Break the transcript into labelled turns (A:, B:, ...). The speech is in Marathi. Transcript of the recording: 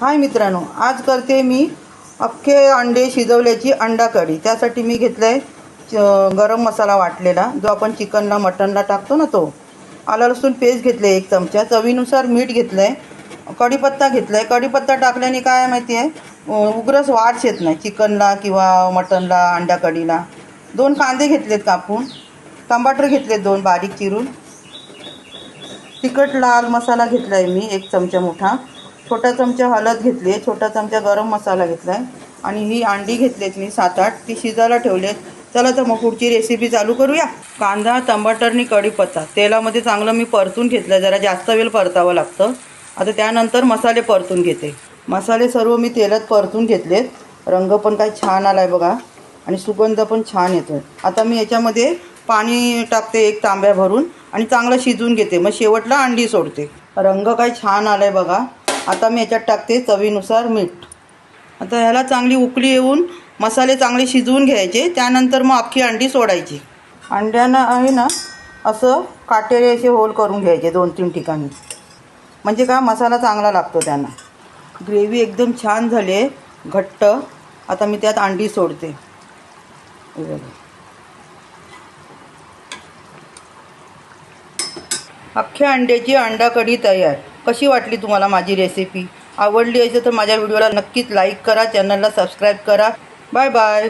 A: हाय मित्रांनो आज करते मी अख्खे अंडे शिजवल्याची अंडा कढी त्यासाठी मी घेतलं आहे गरम मसाला वाटलेला जो आपण चिकनला मटनला टाकतो ना तो. आला लसूण पेस्ट घेतले एक चमचा चवीनुसार मीठ घेतलं आहे कढीपत्ता घेतला आहे कढीपत्ता टाकल्याने काय माहिती आहे उग्रच वास येत नाही चिकनला किंवा मटनला अंडा कढीला दोन कांदे घेतलेत कापून टमाटर घेतलेत दोन बारीक चिरून. तिखट लाल मसाला घेतला आहे मी एक चमचा मोठा. छोटा चमचा हळद घेतली आहे छोटा चमचा गरम मसाला घेतला आहे. आणि ही अंडी घेतलीत मी सात आठ ती शिजायला ठेवलेत चला तर मग पुढची रेसिपी चालू करूया. कांदा टमाटरनी कढीपत्ता तेलामध्ये चांगलं मी परतून घेतलं जरा जास्त वेळ परतावं लागतं. आता त्यानंतर मसाले परतून घेते. मसाले सर्व मी तेलात परतून घेतलेत. रंग पण काय छान आला आहे बघा. आणि सुगंध पण छान येतो आता मी याच्यामध्ये पाणी टाकते एक तांब्या भरून आणि चांगलं शिजवून घेते. मग शेवटला अंडी सोडते. रंग काय छान आला आहे बघा. आता मी याच्यात टाकते चवीनुसार मीठ. आता ह्याला चांगली उकळी येऊन मसाले चांगले शिजवून घ्यायचे त्यानंतर मग अख्खी अंडी सोडायची. अंड्यानं आहे ना असं काटेरे असे होल करून घ्यायचे दोन तीन ठिकाणी. म्हणजे का मसाला चांगला लागतो त्यांना. ग्रेव्ही एकदम छान झाली आहे घट्ट. आता मी त्यात अंडी सोडते. अख्ख्या अंड्याची अंडा कढी तयार. कशी वाटली तुम्हाला माझी रेसिपी आवडली असेल तर माझ्या व्हिडिओला नक्कीच लाईक करा चॅनलला सबस्क्राईब करा. Bye bye